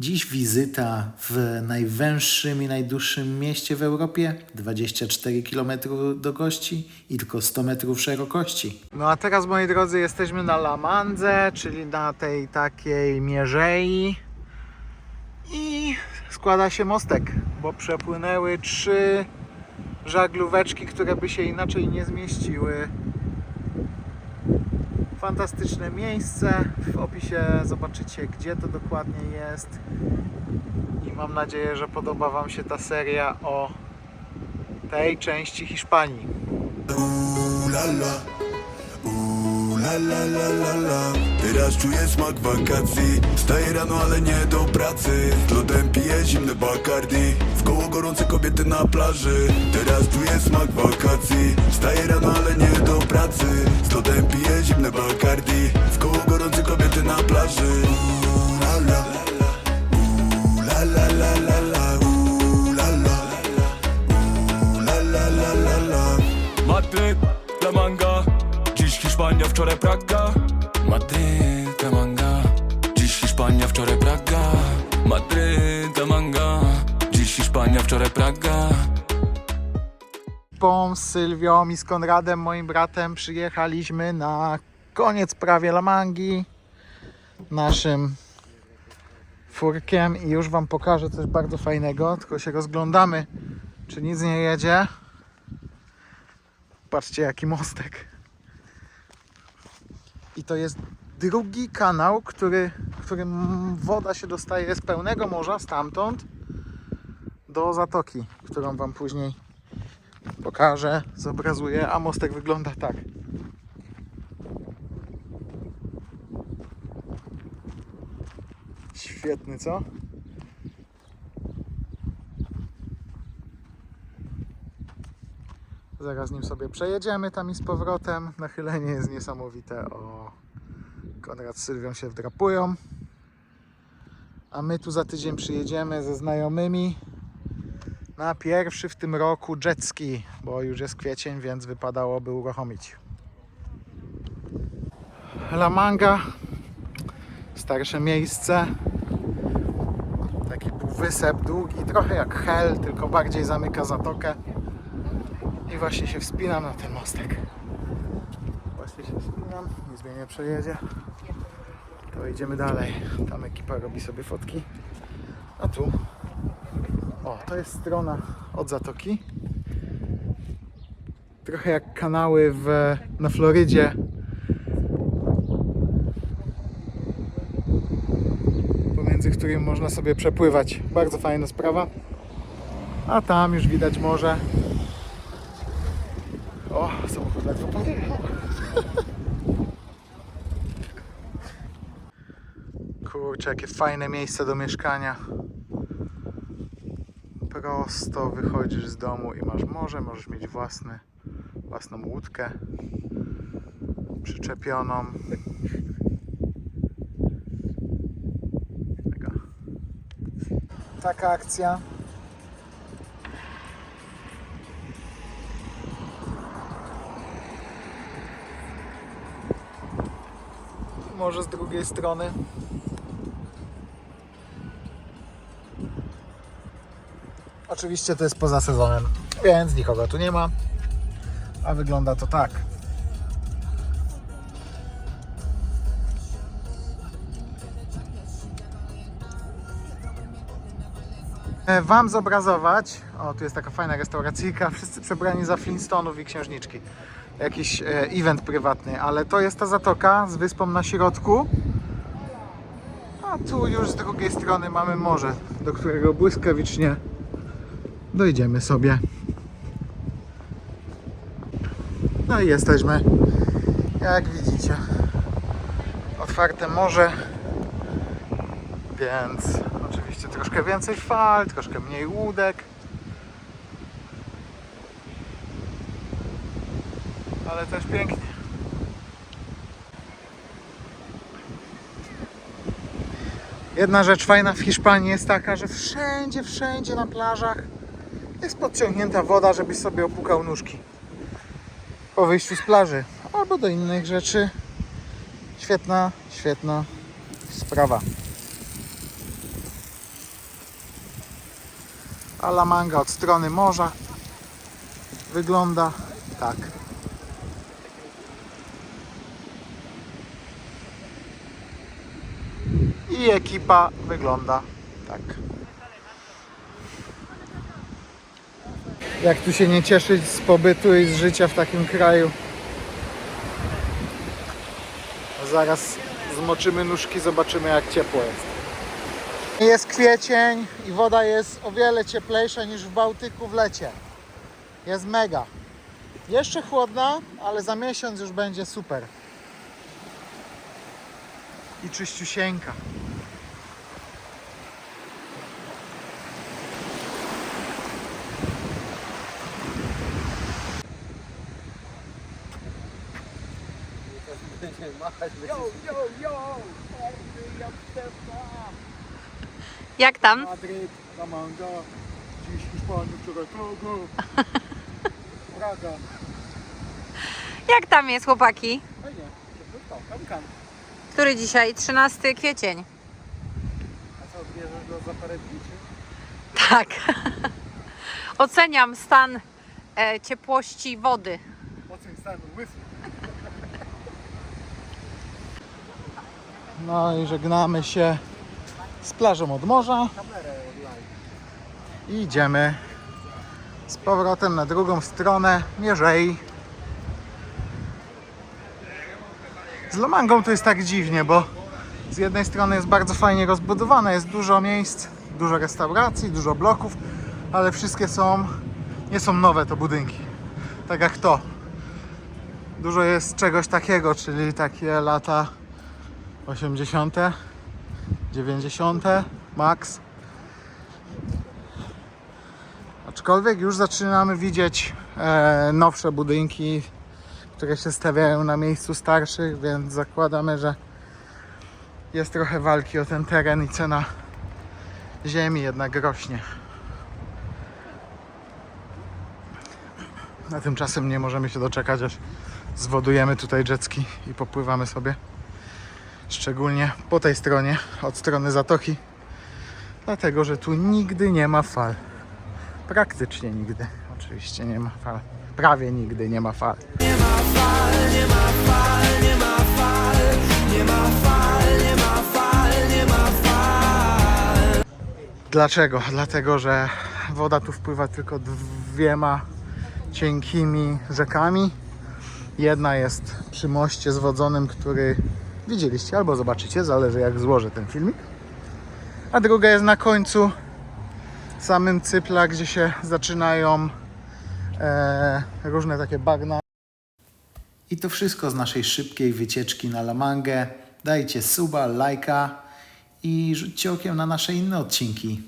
Dziś wizyta w najwęższym i najdłuższym mieście w Europie, 24 km długości i tylko 100 metrów szerokości. No a teraz, moi drodzy, jesteśmy na La Mandze, czyli na tej takiej mierzei i składa się mostek, bo przepłynęły trzy żaglóweczki, które by się inaczej nie zmieściły. Fantastyczne miejsce. W opisie zobaczycie, gdzie to dokładnie jest. I mam nadzieję, że podoba Wam się ta seria o tej części Hiszpanii. Ooh la la, la la. Teraz czuję smak wakacji. Wstaję rano, ale nie do pracy. Z lodem piję zimne Bacardi. W koło gorące kobiety na plaży. Teraz czuję smak wakacji. Wstaję rano, ale nie do pracy Hiszpania, wczoraj Praga Pom z Sylwią i z Konradem, moim bratem, przyjechaliśmy na koniec prawie Lamangi naszym furkiem i już Wam pokażę coś bardzo fajnego, tylko się rozglądamy, czy nic nie jedzie. Patrzcie jaki mostek. I to jest drugi kanał, który, którym woda się dostaje z pełnego morza stamtąd do zatoki, którą Wam później pokażę, zobrazuję, a mostek wygląda tak. Świetny, co? Zaraz nim sobie przejedziemy tam i z powrotem. Nachylenie jest niesamowite. O, Konrad z Sylwią się wdrapują. A my tu za tydzień przyjedziemy ze znajomymi na pierwszy w tym roku jet ski, bo już jest kwiecień, więc wypadałoby uruchomić. La Manga, starsze miejsce, taki półwysep długi, trochę jak Hel, tylko bardziej zamyka zatokę i właśnie się wspinam na ten mostek. Właśnie się wspinam, nic mnie nie przejedzie. To idziemy dalej. Tam ekipa robi sobie fotki. A tu o, to jest strona od zatoki. Trochę jak kanały w, na Florydzie. Pomiędzy którymi można sobie przepływać. Bardzo fajna sprawa. A tam już widać morze. O, samochód ledwo podjechał. Kurczę, jakie fajne miejsce do mieszkania prosto wychodzisz z domu i masz morze, możesz mieć własny, własną łódkę przyczepioną. Taka akcja. Może z drugiej strony. Oczywiście to jest poza sezonem, więc nikogo tu nie ma. A wygląda to tak. E, Wam zobrazować, o tu jest taka fajna restauracyjka, wszyscy przebrani za Flintstonów i księżniczki. Jakiś e, event prywatny, ale to jest ta zatoka z wyspą na środku. A tu już z drugiej strony mamy morze, do którego błyskawicznie dojdziemy sobie. No i jesteśmy. Jak widzicie, otwarte morze, więc oczywiście troszkę więcej fal, troszkę mniej łódek. Ale też pięknie. Jedna rzecz fajna w Hiszpanii jest taka, że wszędzie, wszędzie na plażach jest podciągnięta woda, żebyś sobie opukał nóżki po wyjściu z plaży albo do innych rzeczy. Świetna, świetna sprawa. A La Manga od strony morza wygląda tak. I ekipa wygląda tak. Jak tu się nie cieszyć z pobytu i z życia w takim kraju? Zaraz zmoczymy nóżki, zobaczymy jak ciepło jest. Jest kwiecień i woda jest o wiele cieplejsza niż w Bałtyku w lecie. Jest mega. Jeszcze chłodna, ale za miesiąc już będzie super. I czyściusieńka. Jak tam? Madryt, La Manga, dziś Hiszpania, wczoraj Togo, Praga. Jak tam jest, chłopaki? Fajnie, to tam, kam. Który dzisiaj? 13 kwiecień. A co, bierzesz go za parę dni, czy? Tak. Oceniam stan e, ciepłości wody. Oceń stanu, łysy. No i żegnamy się z plażą od morza. I idziemy z powrotem na drugą stronę Mierzei. Z Lomangą to jest tak dziwnie, bo z jednej strony jest bardzo fajnie rozbudowane, jest dużo miejsc, dużo restauracji, dużo bloków, ale wszystkie są, nie są nowe to budynki. Tak jak to. Dużo jest czegoś takiego, czyli takie lata 80., 90., max. Aczkolwiek już zaczynamy widzieć e, nowsze budynki, które się stawiają na miejscu starszych, więc zakładamy, że jest trochę walki o ten teren i cena ziemi jednak rośnie. A tymczasem nie możemy się doczekać, aż zwodujemy tutaj jetski i popływamy sobie. Szczególnie po tej stronie, od strony zatoki. Dlatego, że tu nigdy nie ma fal. Praktycznie nigdy. Oczywiście nie ma fal. Prawie nigdy nie ma fal. Dlaczego? Dlatego, że woda tu wpływa tylko dwiema cienkimi rzekami. Jedna jest przy moście zwodzonym, który widzieliście albo zobaczycie, zależy jak złożę ten filmik. A druga jest na końcu samym cypla, gdzie się zaczynają e, różne takie bagna. I to wszystko z naszej szybkiej wycieczki na Lamangę. Dajcie suba, lajka i rzućcie okiem na nasze inne odcinki.